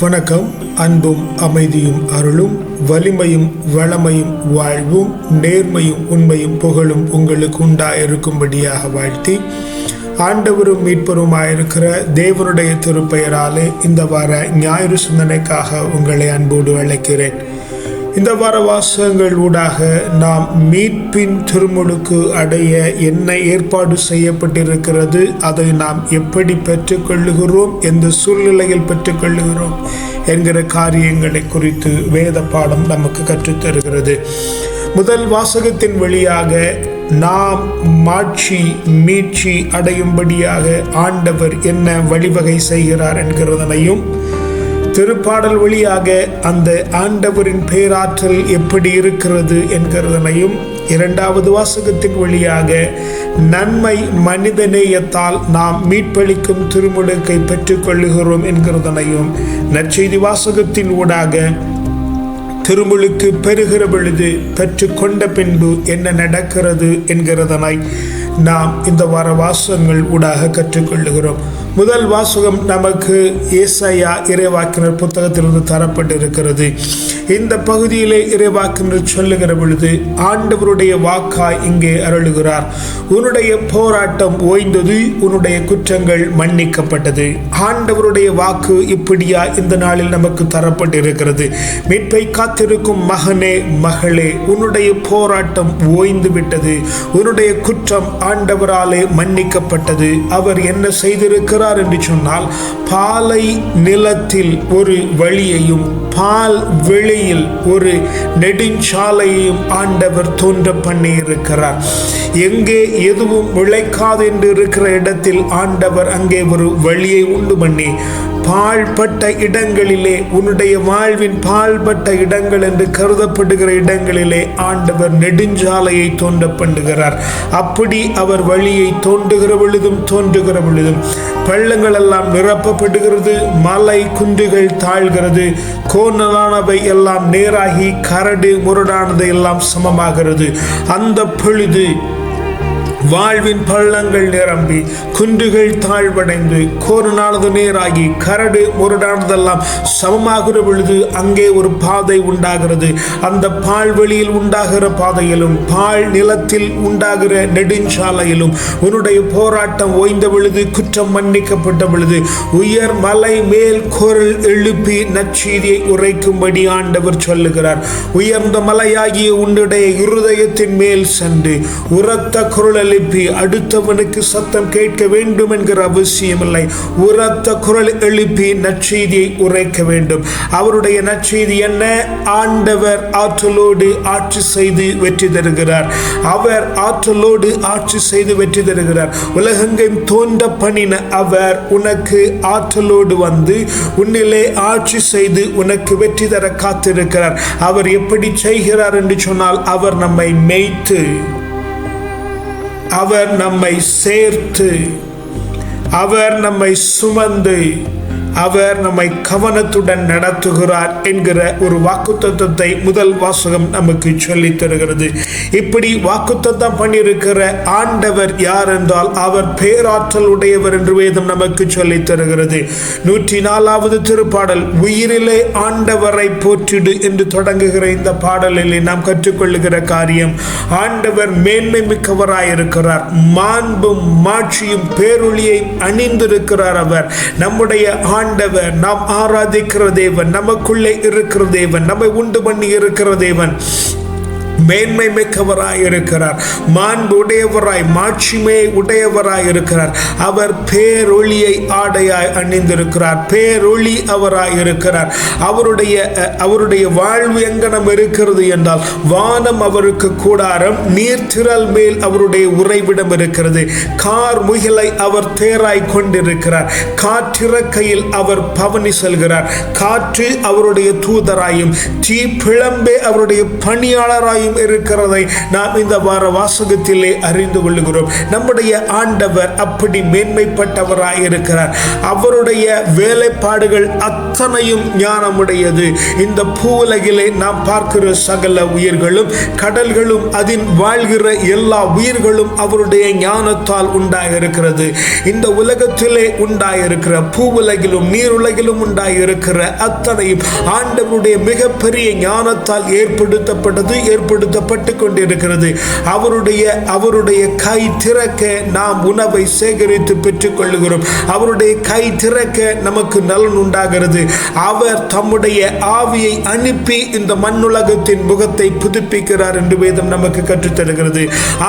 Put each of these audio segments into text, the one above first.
வணக்கம் அன்பும் அமைதியும் அருளும் வலிமையும் வளமையும் வாழ்வும் நேர்மையும் உண்மையும் புகழும் உங்களுக்கு உண்டாயிருக்கும்படியாக வாழ்த்தி ஆண்டவரும் மீட்பருமாயிருக்கிற தேவனுடைய திருப்பெயராலே இந்த வார ஞாயிறு சிந்தனைக்காக உங்களை அன்போடு அழைக்கிறேன். இந்த வார வாசகங்கள் ஊடாக நாம் மீட்பின் திருமுழுக்கு அடைய என்ன ஏற்பாடு செய்யப்பட்டிருக்கிறது அதை நாம் எப்படி பெற்றுக்கொள்ளுகிறோம் எந்த சூழ்நிலையில் பெற்றுக்கொள்ளுகிறோம் என்கிற காரியங்களை குறித்து வேத பாடம் நமக்கு கற்றுத்தருகிறது. முதல் வாசகத்தின் வழியாக நாம் மாட்சி மீட்சி அடையும்படியாக ஆண்டவர் என்ன வழிவகை செய்கிறார் என்கிறதனையும் திருப்பாடல் வழியாக அந்த ஆண்டவரின் பேராற்றல் எப்படி இருக்கிறது என்கிறதனையும் இரண்டாவது வாசகத்தின் வழியாக நன்மை மனிதநேயத்தால் நாம் மீட்பளிக்கும் திருமுழுக்கை பெற்றுக்கொள்ளுகிறோம் என்கிறதனையும் நற்செய்தி வாசகத்தின் ஊடாக திருமுழுக்கு பெறுகிற பொழுது பெற்றுக்கொண்ட பின்பு என்ன நடக்கிறது என்கிறதனை நாம் இந்த வார வாசகங்கள் ஊடாக கற்றுக்கொள்ளுகிறோம் முதல் வாசகம் நமக்கு ஏசாயா இறைவாக்கினர் புத்தகத்திலிருந்து தரப்பட்டிருக்கிறது. இந்த பகுதியிலே இறைவாக்கினர் சொல்லுகிற பொழுது ஆண்டவருடைய வாக்காய் இங்கே அருளுகிறார். உன்னுடைய போராட்டம் ஓய்ந்தது உன்னுடைய குற்றங்கள் மன்னிக்கப்பட்டது. ஆண்டவருடைய வாக்கு இப்படியா இந்த நாளில் நமக்கு தரப்பட்டிருக்கிறது. மீட்பை காத்திருக்கும் மகனே மகளே உன்னுடைய போராட்டம் ஓய்ந்து விட்டது. உன்னுடைய குற்றம் ஆண்டவராலே மன்னிக்கப்பட்டது. அவர் என்ன செய்திருக்கிறார் என்று சொன்னால் பாலை நிலத்தில் ஒரு வழியையும் பால் இடையில் ஒரு நெடுஞ்சாலையையும் ஆண்டவர் தோன்ற பண்ணி இருக்கிறார் எங்கே எதுவும் விளைக்காது என்று இருக்கிற இடத்தில் ஆண்டவர் அங்கே ஒரு வழியை உண்டு பண்ணி பாழ்பட்ட இடங்களிலே உன்னுடைய வாழ்வின் பாழ்பட்ட இடங்கள் என்று கருதப்படுகிற இடங்களிலே ஆண்டவர் நெடுஞ்சாலையை தோன்ற பண்ணுகிறார். அப்படி அவர் வழியை தோன்றுகிற பொழுதும் தோன்றுகிற பொழுதும் பள்ளங்கள் எல்லாம் நிரப்பப்படுகிறது மலை குன்றுகள் தாழ்கிறது கோணலானவை எல்லாம் நேராகி கரடு முரடானது எல்லாம் சமமாகிறது. அந்த பொழுது வாழ்வின் பள்ளங்கள் நிரம்பி குன்றுகள் தாழ்வடைந்து கோரனானது நேராகி கரடு முரடானதெல்லாம் சமமாகிற பொழுது அங்கே ஒரு பாதை உண்டாகிறது. அந்த பால்வெளியில் உண்டாகிற பாதையிலும் பால் நிலத்தில் உண்டாகிற நெடுஞ்சாலையிலும் உன்னுடைய போராட்டம் ஓய்ந்த பொழுது குற்றம் மன்னிக்கப்பட்ட பொழுது உயர் மலை மேல் குரல் எழுப்பி நச்சீதியை உரைக்கும்படி ஆண்டவர் சொல்லுகிறார். உயர்ந்த மலையாகிய உன்னுடைய இருதயத்தின் மேல் சென்று உரத்த குரல் எழுப்பி அடுத்தவனுக்கு சத்தம் கேட்க வேண்டும் என்கிற அவசியமில்லை. உரத்த குரல் எழுப்பி நற்செய்தியை உரைக்க வேண்டும். அவருடைய நற்செய்தி என்ன? ஆண்டவர் ஆற்றலோடு ஆட்சி செய்து வெற்றி தருகிறார். அவர் ஆற்றலோடு ஆட்சி செய்து வெற்றி தருகிறார். உலகெங்கும் தோன்ற பணின அவர் உனக்கு ஆற்றலோடு வந்து உன்னிலே ஆட்சி செய்து உனக்கு வெற்றி தர காத்திருக்கிறார். அவர் எப்படி செய்கிறார் என்று சொன்னால் அவர் நம்மை மேய்த்து அவர் நம்மை சேர்த்து அவர் நம்மை சுமந்து அவர் நம்மை கவனத்துடன் நடத்துகிறார் என்கிற ஒரு வாக்குத்தத்தத்தை முதல் வாசகம் நமக்கு சொல்லித் தருகிறது. இப்படி வாக்குத்தத்தம் பண்ணியிருக்கிற ஆண்டவர் யார் என்றால் அவர் பேராற்றல் உடையவர் என்று வேதம் நமக்கு சொல்லித் தருகிறது. நூற்றி நாலாவது திருப்பாடல் உயிரிலே ஆண்டவரை போற்றிடு என்று தொடங்குகிற இந்த பாடலில் நாம் கற்றுக்கொள்ளுகிற காரியம் ஆண்டவர் மேன்மை மிக்கவராயிருக்கிறார். மாண்பும் மாட்சியும் பேரொழியை அணிந்திருக்கிறார் அவர். நம்முடைய ஆண்டவர் நாம் ஆராதிக்கிற தேவன் நமக்குள்ளே இருக்கிற தேவன் நம்மை உண்டு பண்ணி இருக்கிற தேவன். மேன்மை இருக்கவராய் இருக்கிறார். மாண்பு உடையவராய் மாட்சிமை உடையவராய் இருக்கிறார். அவர் பேரொளியை ஆடையாய் அணிந்திருக்கிறார். பேரொளி அவராய் இருக்கிறார். அவருடைய அவருடைய வாழ்வு எங்கனம் இருக்கிறது என்றால் வானம் அவருக்கு கூடாரம் நீர்த்திரல் மேல் அவருடைய உறைவிடம் இருக்கிறது. கார் முகிலை அவர் தேராய் கொண்டிருக்கிறார். காற்றிறக்கையில் அவர் பவனி செல்கிறார். காற்று அவருடைய தூதராயும் தீ பிளம்பே அவருடைய பணியாளராயும் இருக்கிறதை என்பதை நாம் இந்த வார வாசகத்திலே அறிந்து கொள்கிறோம் நம்முடைய ஆண்டவர் அப்படி மேன்மைப்பட்டவராய் இருக்கிறார். அவருடைய வேலைப்பாடுகள் அத்தனையும் ஞானமுடையது. இந்த பூவுலகிலே நாம் பார்க்கிற சகல உயிர்களும் கடல்களும் அதில் வாழ்கிற எல்லா உயிர்களும் அவருடைய ஞானத்தால் உண்டாயிருக்கிறது. இந்த உலகத்திலே உண்டாயிருக்கிற பூவுலகிலும் நீருலகிலும் உண்டாயிருக்கிற அத்தனையும் ஆண்டவருடைய மிகப்பெரிய ஞானத்தால் ஏற்படுத்தப்பட்டது ஏற்படுத்தப்பட்டு கொண்டிருக்கிறது. அவருடைய அவருடைய கை திறக்க நாம் உணவை சேகரித்து பெற்றுக் கொள்ளுகிறோம் அவருடைய கை திறக்க நமக்கு நலன் உண்டாகிறது. அவர் தம்முடைய ஆவியை அனுப்பி இந்த மண்ணுலகத்தின் முகத்தை புதுப்பிக்கிறார் என்று வேதம் நமக்கு கற்றுத்தருகிறது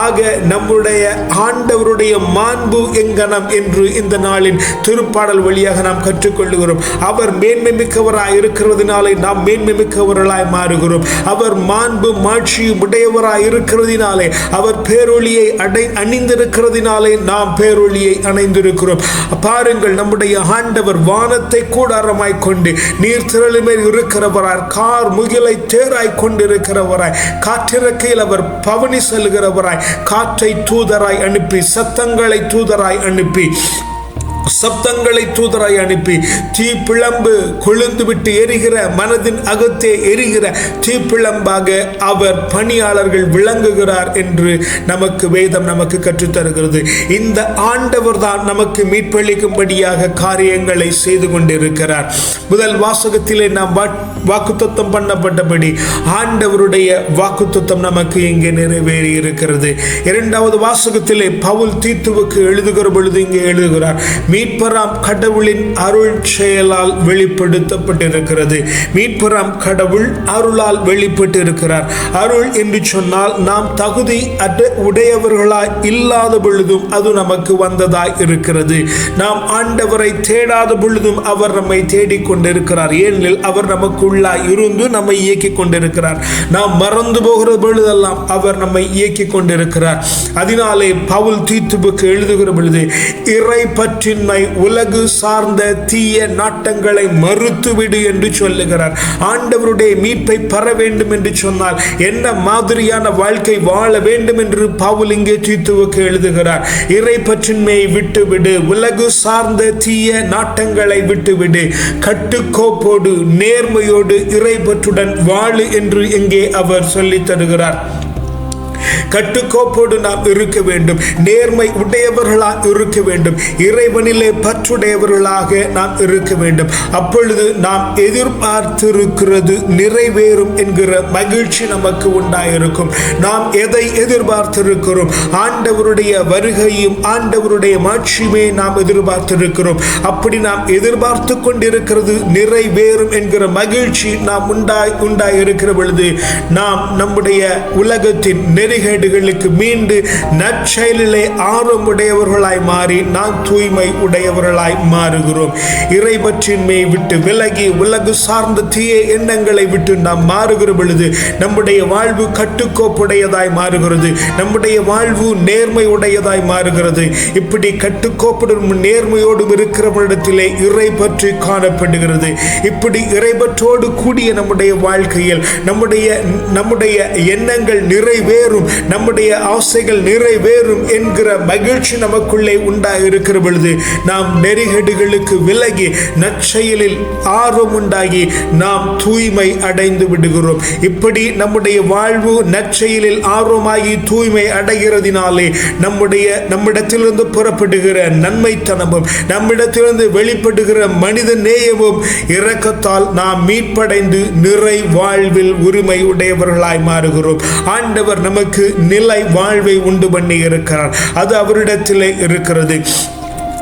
ஆக நம்முடைய ஆண்டவருடைய மாண்பு எங்கனம் என்று இந்த நாளின் திருப்பாடல் வழியாக நாம் கற்றுக்கொள்ளுகிறோம். அவர் மேன்மை மிக்கவராய் இருக்கிறதுனாலே நாம் மேன்மை மிக்கவர்களாய் மாறுகிறோம். அவர் மாண்பு மாட்சியும் உடையவராய் இருக்கிறதினாலே அவர் பேரொளியை அடை அணிந்திருக்கிறதினாலே நாம் பேரொளியை அணைந்திருக்கிறோம். பாருங்கள் நம்முடைய ஆண்டவர் வானத்தை கூடாரமாய் கொண்டு நீர் திரளு இருக்கிறவராய் கார் முகிலை தேராய் கொண்டிருக்கிறவராய் காற்றிறக்கையில் அவர் பவனி செல்கிறவராய் காற்றை தூதராய் அனுப்பி சத்தங்களை தூதராய் அனுப்பி சப்தங்களை தூதராய் அனுப்பி தீ பிளம்பு கொழுந்து விட்டு எரிகிற மனதின் அகத்தே எரிகிற தீ பிளம்பாக அவர் பணியாளர்கள் விளங்குகிறார் என்று நமக்கு வேதம் நமக்கு கற்றுத்தருகிறது. இந்த ஆண்டவர் தான் நமக்கு மீட்பளிக்கும்படியாக காரியங்களை செய்து கொண்டிருக்கிறார். முதல் வாசகத்திலே நாம் வாக்குத்தத்தம் பண்ணப்பட்டபடி ஆண்டவருடைய வாக்குத்தத்தம் நமக்கு இங்கே நிறைவேறி இருக்கிறது இரண்டாவது வாசகத்திலே பவுல் தீத்துவுக்கு எழுதுகிற பொழுது இங்கே எழுதுகிறார் மீ மீட்பராம் கடவுளின் அருள் செயலால் வெளிப்படுத்தப்பட்டிருக்கிறது. மீட்பராம் கடவுள் அருளால் வெளிப்பட்டிருக்கிறார். அருள் என்று சொன்னால் நாம் தகுதி அற்ற உடையவர்களாய் இல்லாத பொழுதும் அது நமக்கு வந்ததாய் இருக்கிறது. நாம் ஆண்டவரை தேடாத பொழுதும் அவர் நம்மை தேடிக் கொண்டிருக்கிறார். ஏனெனில் அவர் நமக்குள்ளாய் இருந்து நம்மை இயக்கிக் கொண்டிருக்கிறார். நாம் மறந்து போகிற பொழுதெல்லாம் அவர் நம்மை இயக்கிக் கொண்டிருக்கிறார். அதனாலே பவுல் தீத்துவுக்கு எழுதுகிற பொழுது இறை பற்றின்மை உலகு சார்ந்த தீய நாட்டங்களை மறுத்துவிடு என்று சொல்லுகிறார். ஆண்டவருடைய மீட்பை பெற வேண்டும் என்று சொன்னால் என்ன மாதிரியான வாழ்க்கை வாழ வேண்டும் என்று பவுல் இங்கே தீத்துவுக்கு எழுதுகிறார். இறை பற்றின்மையை விட்டுவிடு உலகு சார்ந்த தீய நாட்டங்களை விட்டுவிடு கட்டுக்கோப்போடு நேர்மையோடு இறைபற்றுடன் வாழு என்று இங்கே அவர் சொல்லித் தருகிறார். கட்டுக்கோப்போடு நாம் இருக்க வேண்டும். நேர்மை உடையவர்களாக இருக்க வேண்டும். இறைவனிலே பற்றுடையவர்களாக நாம் இருக்க வேண்டும். அப்பொழுது நாம் எதிர்பார்த்திருக்கிறது நிறைவேறும் என்கிற மகிழ்ச்சி நமக்கு உண்டாயிருக்கும். நாம் எதை எதிர்பார்த்திருக்கிறோம்? ஆண்டவருடைய வருகையும் ஆண்டவருடைய மாட்சியுமே நாம் எதிர்பார்த்திருக்கிறோம். அப்படி நாம் எதிர்பார்த்து கொண்டிருக்கிறது நிறைவேறும் என்கிற மகிழ்ச்சி நாம் உண்டாய் உண்டாயிருக்கிற பொழுது நாம் நம்முடைய உலகத்தின் நெறிகேடுகளுக்கு மீண்டு நற்செயலிலே ஆர்வமுடையவர்களாய் மாறி நாம் தூய்மை உடையவர்களாய் மாறுகிறோம். இறைபற்றின்மை விட்டு விலகி உலகு சார்ந்த தீய எண்ணங்களை விட்டு நாம் மாறுகிற பொழுது நம்முடைய வாழ்வு கட்டுக்கோப்புடையதாய் மாறுகிறது. நம்முடைய வாழ்வு நேர்மை உடையதாய் மாறுகிறது. இப்படி கட்டுக்கோப்புடன் நேர்மையோடும் இருக்கிறவரிடத்திலே இறை பற்றி காணப்படுகிறது. இப்படி இறைபற்றோடு கூடிய நம்முடைய வாழ்க்கையில் நம்முடைய நம்முடைய எண்ணங்கள் நிறைவேறும் நம்முடைய ஆசைகள் நிறைவேறும் என்கிற மகிழ்ச்சி நமக்குள்ளே உண்டாக இருக்கிற பொழுது நாம் நெறிகேடுகளுக்கு விலகி நற்செயலில் ஆர்வம் உண்டாகி நாம் தூய்மை அடைந்து விடுகிறோம். இப்படி நம்முடைய வாழ்வு நற்செயலில் ஆர்வமாகி தூய்மை அடைகிறதினாலே நம்முடைய நம்மிடத்திலிருந்து புறப்படுகிற நன்மைத்தனமும் நம்மிடத்திலிருந்து வெளிப்படுகிற மனித நேயமும் இரக்கத்தால் நாம் மீட்படைந்து நிறை வாழ்வில் உரிமை உடையவர்களாய் மாறுகிறோம். ஆண்டவர் நமக்கு நிலை வாழ்வை உண்டு பண்ணி இருக்கிறார் அது அவரிடத்திலே இருக்கிறது.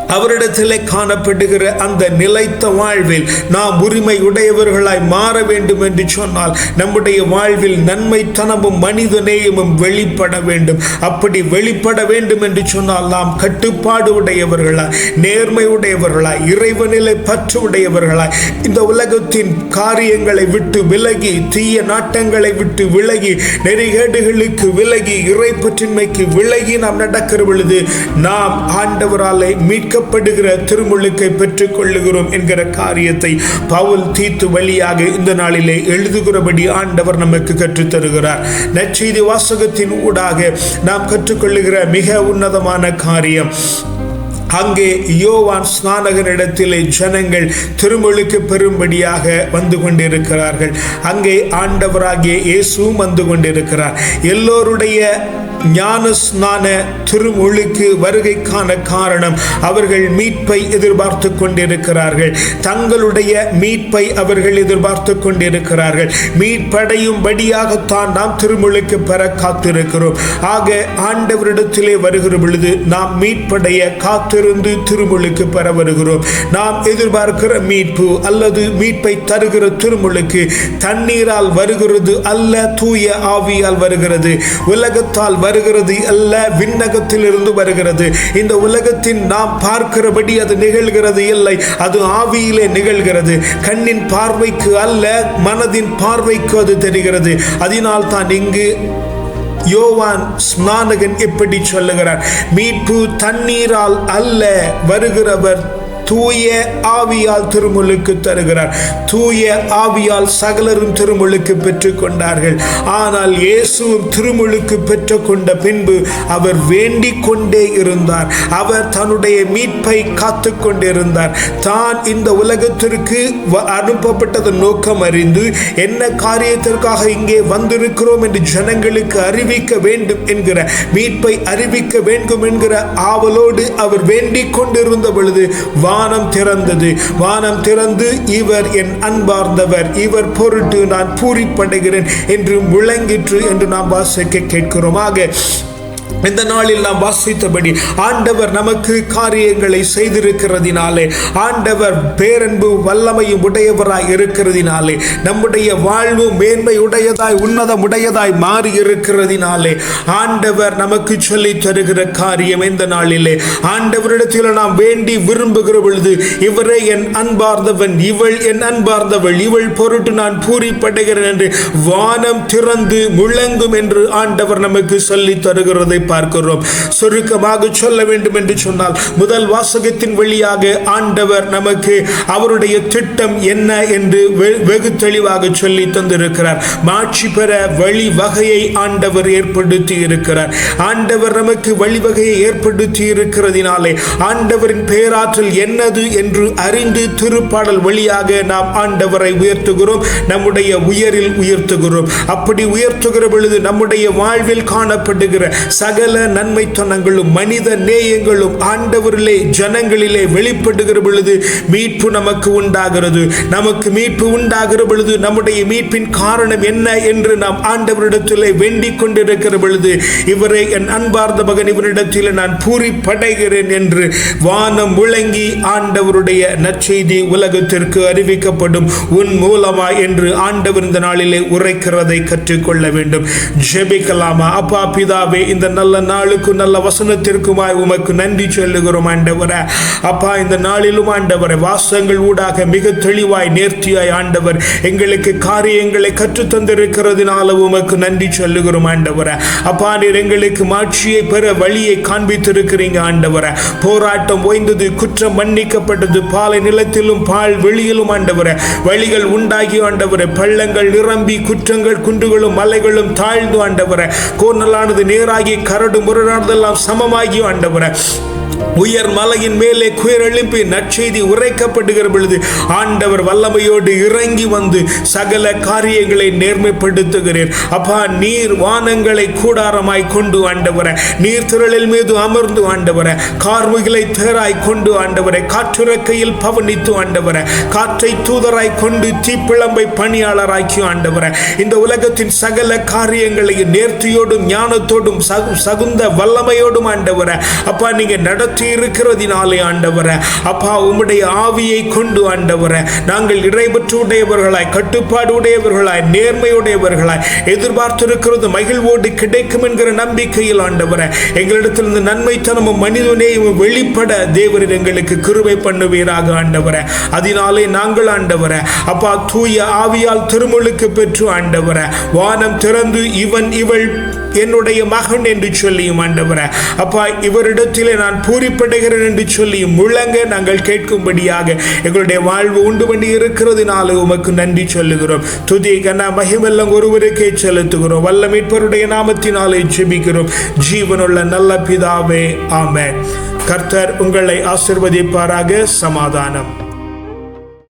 அவரிடத்திலே காணப்படுகிற அந்த நிலைத்த வாழ்வில் நாம் உரிமை உடையவர்களாய் மாற வேண்டும் என்று சொன்னால் நம்முடைய வாழ்வில் நன்மைத்தனமும் மனித நேயமும் வெளிப்பட வேண்டும். அப்படி வெளிப்பட வேண்டும் என்று சொன்னால் நாம் கட்டுப்பாடு உடையவர்களாய் நேர்மை உடையவர்களாய் இறைவனிலை பற்று உடையவர்களாய் இந்த உலகத்தின் காரியங்களை விட்டு விலகி தீய நாட்டங்களை விட்டு விலகி நெறிகேடுகளுக்கு விலகி இறைப்பற்றின்மைக்கு விலகி நாம் நடக்கிற பொழுது நாம் ஆண்டவராலே மீட்க அழைக்கப்படுகிற திருமுழுக்கை பெற்றுக் கொள்ளுகிறோம் என்கிற காரியத்தை பவுல் தீத்து வழியாக இந்த நாளிலே எழுதுகிறபடி ஆண்டவர் நமக்கு கற்றுத் தருகிறார் நற்செய்தி வாசகத்தின் ஊடாக நாம் கற்றுக்கொள்ளுகிற மிக உன்னதமான காரியம் அங்கே யோவான் ஸ்நானகனிடத்திலே ஜனங்கள் திருமுழுக்கு பெறும்படியாக வந்து கொண்டிருக்கிறார்கள். அங்கே ஆண்டவராகிய இயேசுவும் வந்து கொண்டிருக்கிறார். எல்லோருடைய ஞானஸ்நான வருகைக்கான காரணம். அவர்கள் மீட்பை எதிர்பார்த்து கொண்டிருக்கிறார்கள். தங்களுடைய மீட்பை அவர்கள் எதிர்பார்த்து கொண்டிருக்கிறார்கள். மீட்படையும்படியாகத்தான் நாம் திருமுழுக்கு பெற காத்திருக்கிறோம். ஆக ஆண்டவரிடத்திலே வருகிற பொழுது நாம் மீட்படைய காத்திருந்து திருமுழுக்கு பெற வருகிறோம். நாம் எதிர்பார்க்கிற மீட்பு அல்லது மீட்பை தருகிற திருமுழுக்கு தண்ணீரால் வருகிறது அல்ல தூய ஆவியால் வருகிறது. உலகத்தால் வருகிறது அல்ல விண்ணகத்திலிருந்து வருகிறது. இந்த உலகத்தின் நாம் பார்க்கிறபடி அது நிகழ்கிறது இல்லை. அது ஆவியிலே நிகழ்கிறது. கண்ணின் பார்வைக்கு அல்ல மனதின் பார்வைக்கு அது தெரிகிறது. அதனால் தான் இங்கு யோவான் ஸ்நானகன் எப்படி சொல்லுகிறார் மீட்பு தண்ணீரால் அல்ல வருகிறவர் தூய ஆவியால் திருமுழுக்கு தருகிறார். தூய ஆவியால் சகலரும் திருமுழுக்கு பெற்றுக் கொண்டார்கள் ஆனால் இயேசுவும் திருமுழுக்கு பெற்றுக்கொண்ட பின்பு அவர் வேண்டிக் கொண்டே இருந்தார். அவர் தன்னுடைய மீட்பை காத்து கொண்டிருந்தார். தான் இந்த உலகத்திற்கு வ- அனுப்பப்பட்டது நோக்கம் அறிந்து என்ன காரியத்திற்காக இங்கே வந்திருக்கிறோம் என்று ஜனங்களுக்கு அறிவிக்க வேண்டும் என்கிற மீட்பை அறிவிக்க வேண்டும் என்கிற ஆவலோடு அவர் வேண்டிக் கொண்டிருந்த பொழுது வானம் திறந்தது. வானம் திறந்து இவர் என் அன்பார்ந்தவர். இவர் பொருட்டு நான் பூரிப்படைகிறேன் என்று முழங்கிற்று என்று நாம் வாசிக்க கேட்கிறோம் ஆக இந்த நாளில் நாம் வாசித்தபடி ஆண்டவர் நமக்கு காரியங்களை செய்திருக்கிறதினாலே ஆண்டவர் பேரன்பு வல்லமையும் உடையவராய் இருக்கிறதினாலே நம்முடைய வாழ்வு மேன்மை உடையதாய் உன்னதம் உடையதாய் மாறி இருக்கிறதினாலே ஆண்டவர் நமக்கு சொல்லி தருகிற காரியம் இந்த நாளிலே. ஆண்டவரிடத்தில் நாம் வேண்டி விரும்புகிற பொழுது இவரே என் அன்பார்ந்தவன் இவள் என் அன்பார்ந்தவள் இவள் பொருட்டு நான் பூரிப்படைகிறேன் என்று வானம் திறந்து முழங்கும் என்று ஆண்டவர் நமக்கு சொல்லி தருகிறது. வருகிறதை பார்க்கிறோம். சுருக்கமாக சொல்ல வேண்டும் என்று சொன்னால் முதல் வாசகத்தின் வழியாக ஆண்டவர் நமக்கு அவருடைய திட்டம் என்ன என்று வெகு தெளிவாக சொல்லி தந்திருக்கிறார். மாட்சி பெற வழி வகையை ஆண்டவர் ஏற்படுத்தி இருக்கிறார். ஆண்டவர் நமக்கு வழிவகையை ஏற்படுத்தி இருக்கிறதினாலே ஆண்டவரின் பேராற்றல் என்னது என்று அறிந்து திருப்பாடல் வழியாக நாம் ஆண்டவரை உயர்த்துகிறோம். நம்முடைய உயரில் உயர்த்துகிறோம். அப்படி உயர்த்துகிற பொழுது நம்முடைய வாழ்வில் காணப்படுகிற சகல நன்மைத்தனங்களும் மனித நேயங்களும் ஆண்டவரிலே ஜனங்களிலே வெளிப்படுகிற பொழுது மீட்பு நமக்கு உண்டாகிறது. நமக்கு மீட்பு உண்டாகிற பொழுது நம்முடைய மீட்பின் காரணம் என்ன என்று நாம் ஆண்டவரிடத்திலே வேண்டிக் கொண்டிருக்கிற பொழுது இவரை என் அன்பார்ந்த மகன் இவரிடத்தில் நான் பூரிப்படைகிறேன் என்று வானம் முழங்கி ஆண்டவருடைய நற்செய்தி உலகத்திற்கு அறிவிக்கப்படும் உன் மூலமா என்று ஆண்டவர் இந்த நாளிலே உரைக்கிறதை கற்றுக்கொள்ள வேண்டும். ஜெபிக்கலாமா? அப்பா பிதாவே இந்த நல்ல நாளுக்கும் நல்ல வசனத்திற்குமாய் உமக்கு நன்றி சொல்லுகிறோம் ஆண்டவரே. அப்பா இந்த நாளிலும் ஆண்டவரே வாசங்கள் ஊடாக மிக தெளிவாய் நேர்த்தியாய் ஆண்டவர் எங்களுக்கு காரியங்களை கற்றுத் தந்திருக்கிறதுனால உமக்கு நன்றி சொல்லுகிறோம் ஆண்டவரே. அப்பா நீர் எங்களுக்கு மாட்சியை பெற வழியை காண்பித்திருக்கிறீங்க ஆண்டவரை. போராட்டம் ஓய்ந்தது குற்றம் மன்னிக்கப்பட்டது பாலை நிலத்திலும் பால் வெளியிலும் ஆண்டவரே. வழிகள் உண்டாகி ஆண்டவரே பள்ளங்கள் நிரம்பி குற்றங்கள் குன்றுகளும் மலைகளும் தாழ்ந்து ஆண்டவரை. கோர்நலானது நேராகி கரடு முரடானதெல்லாம் சமமாகி ஆண்டவரே. உயர் மலையின் மேலே குயர் எழுப்பி நற்செய்தி உரைக்கப்படுகிற பொழுது ஆண்டவர் வல்லமையோடு இறங்கி வந்து சகல காரியங்களை நேர்மைப்படுத்துகிறேன் அப்பா நீர் வானங்களை கூடாரமாய் கொண்டு ஆண்டவர நீர் திரளில் மீது அமர்ந்து ஆண்டவர கார்முகளை தேராய் கொண்டு ஆண்டவரை காற்றுறக்கையில் பவனித்து ஆண்டவர காற்றை தூதராய் கொண்டு தீப்பிழம்பை பணியாளராக்கி ஆண்டவர இந்த உலகத்தின் சகல காரியங்களையும் நேர்த்தியோடும் ஞானத்தோடும் சகு- சகுந்த வல்லமையோடும் ஆண்டவர அப்பா நீங்க நடத்த இருக்கிறதினாலே ஆண்டவர. அப்பா உம்முடைய ஆவியை கொண்டு ஆண்டவர. நாங்கள் இறைபற்று உடையவர்களாய் கட்டுப்பாடு உடையவர்களாய் நேர்மையுடையவர்களாய் எதிர்பார்த்திருக்கிறது மகிழ்வோடு கிடைக்கும் என்கிற நம்பிக்கையில் ஆண்டவர. எங்களிடத்திலிருந்து நன்மைத்தனமும் மனிதனையும் வெளிப்பட தேவரின் எங்களுக்கு கிருவை பண்ணுவீராக ஆண்டவர. அதனாலே நாங்கள் ஆண்டவர. அப்பா தூய ஆவியால் திருமுழுக்கு பெற்று ஆண்டவர. வானம் திறந்து இவன் இவள் என்னுடைய மகன் என்று சொல்லியும் ஆண்டவரே. அப்பா இவரிடத்திலே நான் பூரிப்படுகிறேன் என்று சொல்லியும் முழங்க நாங்கள் கேட்கும்படியாக எங்களுடைய வாழ்வு உண்டு பண்ணி இருக்கிறதுனால உமக்கு நன்றி சொல்லுகிறோம். துதி கண்ணா மகிமெல்லாம் ஒருவருக்கே செலுத்துகிறோம். வல்ல மீட்பருடைய நாமத்தினாலே ஜெபிக்கிறோம். ஜீவனுள்ள நல்ல பிதாவே ஆமே கர்த்தர் உங்களை ஆசிர்வதிப்பாராக. சமாதானம்.